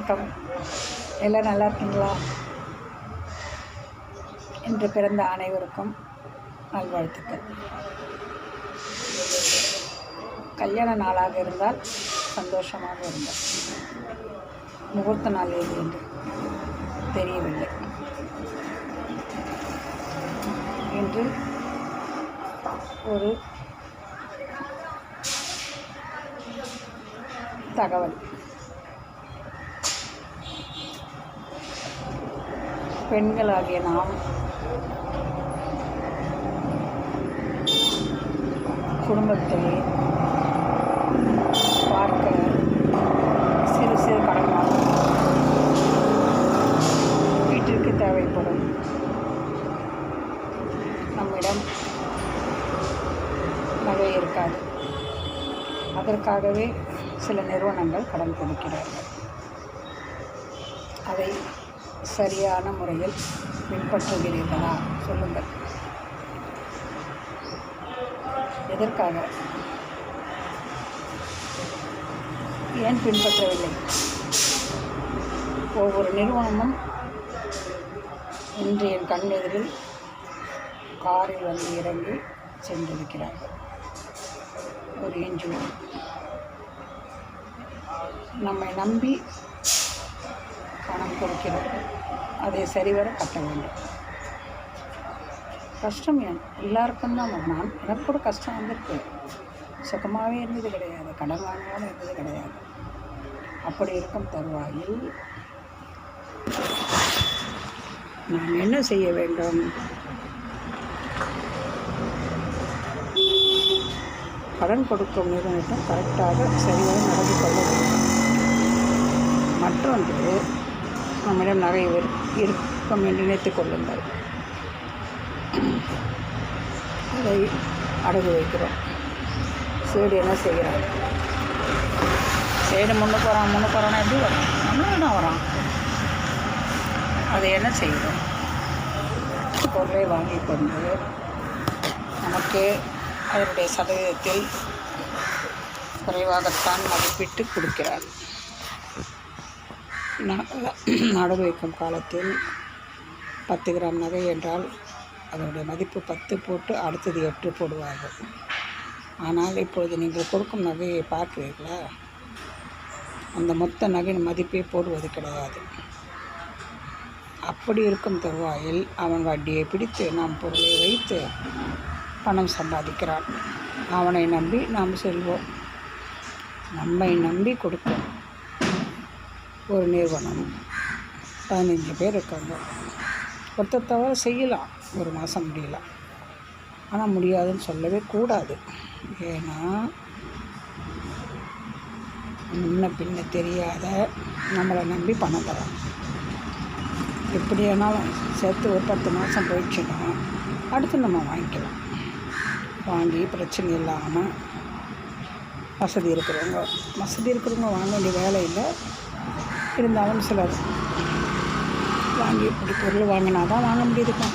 வணக்கம். எல்லாம் நல்லா இருக்கீங்களா? இன்று பிறந்த அனைவருக்கும் நல்வாழ்த்துக்கள். கல்யாண நாளாக இருந்தால் சந்தோஷமாக இருந்தால் முகூர்த்த நாள் எது என்று தெரியவில்லை. என்று ஒரு தகவல். பெண்களாகிய நாம் குடும்பத்தை பார்க்க சிறு சிறு கடன் வீட்டிற்கு தேவைப்படும். நம்மிடம் நகை இருக்காது. அதற்காகவே சில நிறுவனங்கள் கடன் கொடுக்கிறார்கள். அதை சரியான முறையில் பின்பற்றுகிறீர்களா? சொல்லுங்கள். எதற்காக? ஏன் பின்பற்றவில்லை? ஒவ்வொரு நிறுவனமும் இன்று என் கண் எதிரில் காரில் வந்து இறங்கி சென்றிருக்கிறார்கள். ஒரு என்ஜிஓ. நம்மை நம்பி பணம் கொடுக்கிறோம் அதை சரிவர கட்ட வேண்டும். கஷ்டம் ஏன்? எல்லாருக்கும் தான் நான் எனக்கு கூட கஷ்டம் வந்திருக்கு. சுகமாகவே இருந்தது கிடையாது. கடன் வாங்காமல் இருந்தது கிடையாது. அப்படி இருக்கும் தருவாயில் நாம் என்ன செய்ய வேண்டும்? கடன் கொடுக்கும் நிறுவனத்தை கரெக்டாக சரிவர நடந்து கொள்ள வேண்டும். மற்றொன்று நம்மிடம் நகை இருக்கும் என்று நினைத்து கொள்ளுங்கள். அதை அடகு வைக்கிறோம். சீடு என்ன செய்கிறான் சைடு முன்னுக்கு வரான் முன்னுக்கு வரானா எப்படி வரான்? நம்மளும் என்ன வரான். அதை என்ன செய்கிறோம் பொருளை வாங்கி கொண்டு நமக்கு அதனுடைய சதவீதத்தில் குறைவாகத்தான் மதிப்பிட்டு கொடுக்கிறார். ந- வைக்கும் காலத்தில் பத்து கிராம் நகை என்றால் அதனுடைய மதிப்பு பத்து போட்டு அடுத்தது எட்டு போடுவார்கள். ஆனால் இப்பொழுது நீங்கள் கொடுக்கும் நகையை பார்க்கிறீர்களா? அந்த மொத்த நகையின் மதிப்பே போடுவது கிடையாது. அப்படி இருக்கும் தருவாயில் அவன் வட்டியை பிடித்து நாம் பொருளை வைத்து பணம் சம்பாதிக்கிறான். அவனை நம்பி நாம் செல்வோம். நம்மை நம்பி கொடுப்போம். ஒரு நிறுவனம். பதினஞ்சு பேர் இருக்காங்க. ஒருத்தர் தவிர செய்யலாம். ஒரு மாதம் முடியலாம் ஆனால் முடியாதுன்னு சொல்லவே கூடாது. ஏன்னா முன்ன பின்ன தெரியாத நம்மளை நம்பி பணம் தரோம் எப்படியானாலும் சேர்த்து ஒரு பத்து மாதம் போயிடுச்சுன்னா அடுத்து நம்ம வாங்கிக்கலாம். வாங்கி பிரச்சனை இல்லாமல் வசதி இருக்கிறவங்க வசதி இருக்கிறவங்க வாங்க வேண்டிய வேலை இல்லை. இருந்தாலும் சிலர் வாங்கி இப்படி பொருள் வாங்கினா தான் வாங்க முடியுதுப்பா.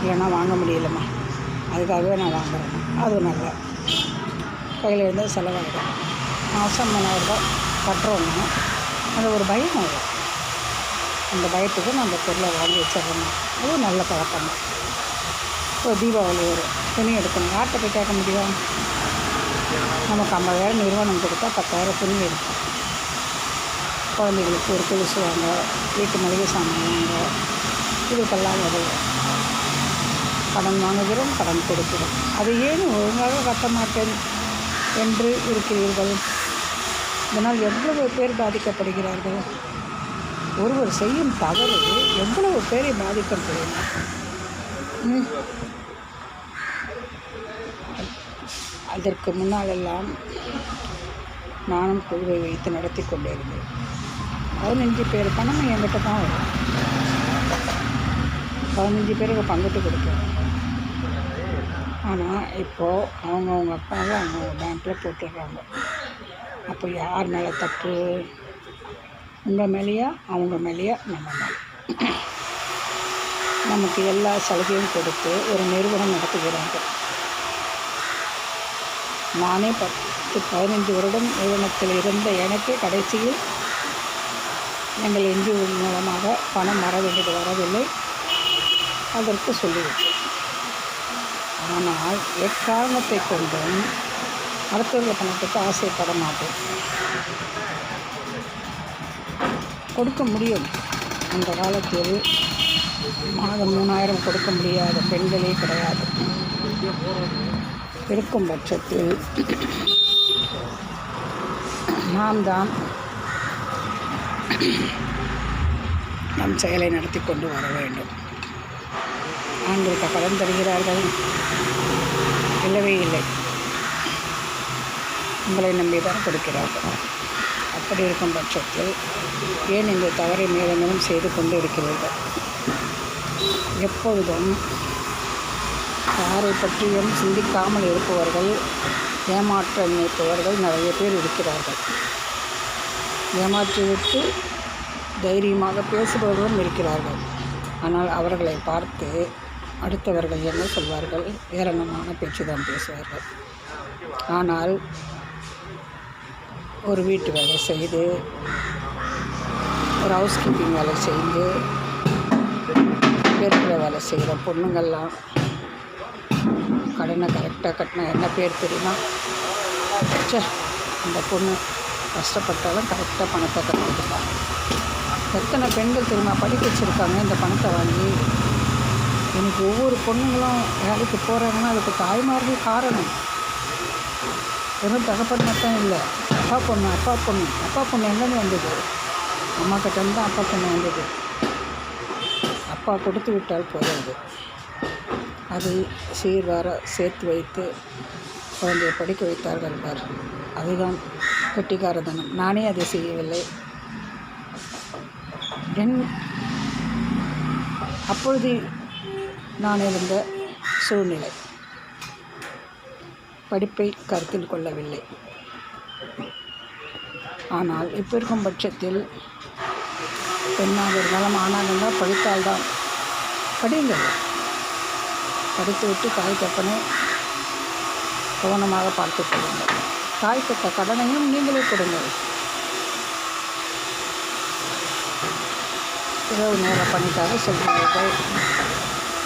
இல்லைன்னா வாங்க முடியலம்மா. அதுக்காகவே நான் வாங்குறேன். அது நல்லா கையில் இருந்தால் செலவாகிடும் மாதம் மூணாயிரரூபா கட்டுறோன்னா அது ஒரு பயம் வரும் அந்த பயத்துக்கு நான் அந்த பொருளை வாங்கி வச்சிடணும் அது நல்ல பழக்கம். இப்போ தீபாவளி வரும் துணி எடுக்கணும். யார்கிட்ட போய் கேட்க முடியும்? நமக்கு ஐம்பதாயிரம் நிறுவனம் கொடுத்தா பத்தாயிரம் துணி எடுக்கும் குழந்தைகளுக்கு ஒரு கொலுசு வாங்க வீட்டு மளிகை சாமான் வாங்க இதுக்கெல்லாம் உதவும் கடன் வாங்குகிறோம் கடன் கொடுக்கிறோம். அதை ஏன் ஒழுங்காக கட்ட மாட்டேன் என்று இருக்கிறீர்கள்? இதனால் எவ்வளவு பேர் பாதிக்கப்படுகிறார்கள்? ஒருவர் செய்யும் தவறு எவ்வளவு பேரை பாதிக்கும் தெரியுமா அதற்கு முன்னாலெல்லாம் நானும் குழுவை வைத்து நடத்தி கொண்டிருந்தேன். பதினஞ்சு பேர் பணம் என்கிட்ட தான் வரும். பதினஞ்சு பேருக்கு பங்கிட்டு கொடுப்பேன் ஆனால் இப்போது அவங்கவுங்க அக்கௌண்ட்டில் அவங்க பேங்க்கில் போட்டுடுறாங்க. அப்போ யார் மேலே தப்பு? உங்கள் மேலேயா? அவங்க மேலேயா? நம்ம மேலே. நமக்கு எல்லா சலுகையும் கொடுத்து ஒரு நிறுவனம் நடத்துகிறாங்க. நானே பத்து பதினஞ்சு வருடம் நிறுவனத்தில் இருந்த எனக்கே கடைசியில் எங்கள் என்ஜிஓ மூலமாக பணம் வர வேண்டியது வரவில்லை. அதற்கு சொல்லிவிட்டேன். ஆனால் எக்காரணத்தை கொண்டும் அடுத்தவர்கள் பணத்துக்கு ஆசைப்பட மாட்டேன். கொடுக்க முடியும். அந்த காலத்தில் மாதம் மூணாயிரம் கொடுக்க முடியாத பெண்களே கிடையாது. இருக்கும் பட்சத்தில் நாம் தான் நம் செயலை நடத்தி கொண்டு வர வேண்டும். ஆண்களுக்கு கடன் தருகிறார்கள். இல்லவே இல்லை. உங்களை நம்பி தான் கொடுக்கிறார்கள். அப்படி இருக்கும் பட்சத்தில் ஏன் இந்த தவறை மேலும் செய்து கொண்டு இருக்கிறீர்கள்? எப்பொழுதும் யாரை பற்றியும் சிந்திக்காமல் இருப்பவர்கள் ஏமாற்றம் இருப்பவர்கள் நிறைய பேர் இருக்கிறார்கள். ஏமாற்றிவிட்டு தைரியமாக பேசுபவர்களும் இருக்கிறார்கள். ஆனால் அவர்களை பார்த்து அடுத்தவர்கள் என்ன சொல்வார்கள்? ஏளனமான பேச்சு தான் பேசுவார்கள். ஆனால் ஒரு வீட்டு வேலை செய்து ஒரு ஹவுஸ் கீப்பிங் வேலை செய்து பெருக்கிற வேலை செய்கிற பொண்ணுங்கள்லாம் கடனை கரெக்டாக கட்டினா என்ன பேர் தெரியுமா? அந்த பொண்ணு கஷ்டப்பட்டாலும் கரெக்டாக பணத்தை கட்டிக்கிட்டா எத்தனை பெண்கள் தெரியுமா? படிக்க வச்சுருக்காங்க இந்த பணத்தை வாங்கி. எனக்கு ஒவ்வொரு பொண்ணுங்களும் வேலைக்கு போகிறாங்கன்னா அதுக்கு தாய்மார்கள் காரணம். வெறும் தகப்பன் மட்டும் இல்லை அப்பா பொண்ணு அப்பா பொண்ணு. அப்பா பொண்ணு எங்கேருந்து வந்தது? அம்மா கிட்டேருந்து தான் அப்பா பொண்ணு வந்தது. அப்பா கொடுத்து விட்டால் போதாது. அதை சீர்வார சேர்த்து வைத்து குழந்தையை படிக்க வைத்தார்கள் பார். அதுதான் கெட்டிக்காரதனம் நானே அதை செய்யவில்லை. என் அப்பொழுது நான் இருந்த சூழ்நிலை. படிப்பை கருத்தில் கொள்ளவில்லை. ஆனால் இப்போ இருக்கும் பட்சத்தில் பெண்ணாக இருந்தாலும் ஆணாக இருந்தால் படித்தால்தான். படியுங்கள். படித்துவிட்டு தாய் தப்பனை கவனமாக பார்த்து கொள்ளுங்கள். தாய் கடனையும் நீங்களே கொடுங்கள் இரவு நேர பணிக்காக செல்கிறீர்கள்.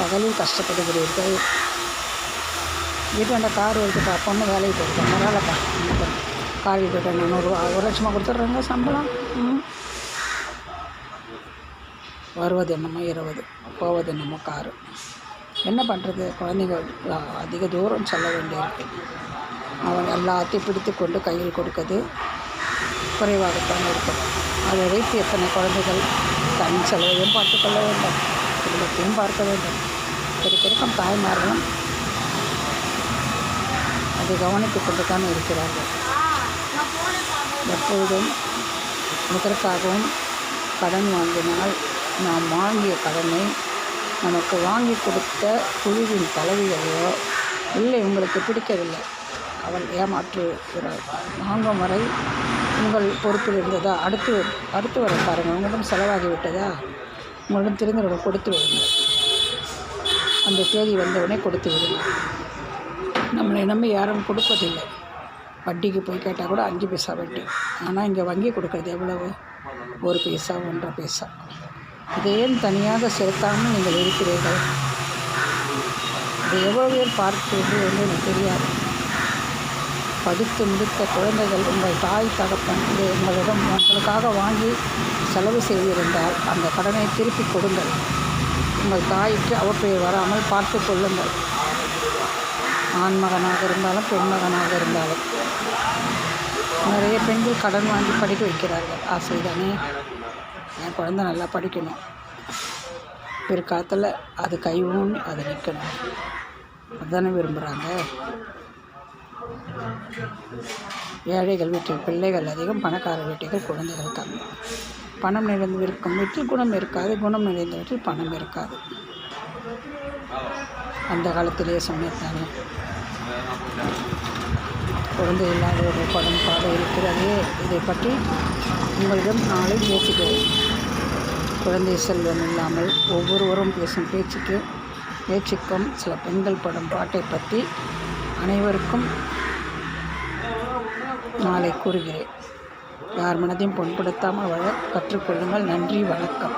பகலில் கஷ்டப்படுகிறீர்கள். வீட்டாண்ட கார் இருக்குப்பா பொண்ணு வேலைக்கு போயிருக்கா பரவாயில்லப்பா காலேஜ் போய்ட்டு நானூறுரூவா ஒரு லட்சமாக கொடுத்துட்றாங்க சம்பளம். வருவது என்னமோ இருபது போவது என்னமோ காரு. என்ன பண்ணுறது குழந்தைங்க அதிக தூரம் செல்ல வேண்டியிருக்கு. அவன் எல்லாத்தையும் பிடித்து கொண்டு கையில் கொடுக்கிறது குறைவாகத்தான் இருக்கும். அதை வைத்து எத்தனை குழந்தைகள் தன் செலவையும் பார்த்து கொள்ள வேண்டும். குடும்பத்தையும் பார்க்க வேண்டும். இருக்க தாய்மார்களும் அதை கவனித்துக் கொண்டு தான் இருக்கிறார்கள். எப்பொழுதும் இதற்காகவும் கடன் வாங்கினால் நாம் வாங்கிய கடனை நமக்கு வாங்கி கொடுத்த குழுவின் தலைவியையோ இல்லை உங்களுக்கு பிடிக்கவில்லை. அவள் ஏமாற்றுகிறாள். வாங்கும் வரை உங்கள் பொறுப்பில் இருந்ததா? அடுத்து அடுத்து வர பாருங்கள். உங்களிடம் செலவாகி விட்டதா? உங்களிடம் தெரிந்தவர்கள் கொடுத்து விடுங்கள். அந்த தேதி வந்தவுடனே கொடுத்து விடுங்கள். நம்மளை நம்பி யாரும் கொடுப்பதில்லை. வட்டிக்கு போய் கேட்டால் கூட அஞ்சு பைசா வட்டி. ஆனால் இங்கே வங்கி கொடுக்குறது எவ்வளவு? ஒரு பைசா ஒன்றரை பைசா. இதையும் தனியாக செலுத்தாமல் நீங்கள் இருக்கிறீர்கள்? இதை எவ்வளோ பேர் பார்க்கிறது என்று எனக்கு தெரியாது. படித்து முடித்த குழந்தைகள் உங்கள் தாய் தகப்பன் இதை உங்களிடம் உங்களுக்காக வாங்கி செலவு செய்திருந்தால் அந்த கடனை திருப்பி கொடுங்கள். உங்கள் தாய்க்கு அவற்றை வராமல் பார்த்து கொள்ளுங்கள். ஆண் மகனாக இருந்தாலும் பெண்மகனாக இருந்தாலும். நிறைய பெண்கள் கடன் வாங்கி படிக்க வைக்கிறார்கள். ஆசை தானே என் குழந்தை நல்லா படிக்கணும். பிற்காலத்தில் அது கைவும் அதை அது நிற்கணும் அதுதானே விரும்புகிறாங்க ஏழைகள் வீட்டில் பிள்ளைகள் அதிகம் பணக்கார வீட்டில் குழந்தைகள் கம்மி பணம் நிறைந்து இருக்கும் வீட்டில் குணம் இருக்காது குணம் நிறைந்த வீட்டில் பணம் இருக்காது. அந்த காலத்திலே சொன்னதானே குழந்தை இல்லாத ஒரு படம் படம்பாடு இருக்கிறது இதை பற்றி உங்களிடம் நாளை பேசுகிறேன். குழந்தை செல்வம் இல்லாமல் ஒவ்வொருவரும் பேசும் பேச்சுக்கு பேச்சுக்கும் சில பெண்கள் படும் பாட்டை பற்றி அனைவருக்கும் நாளை கூறுகிறேன். யார் மனதையும் புண்படுத்தாமல் வாழ கற்றுக்கொள்ளுங்கள். நன்றி வணக்கம்.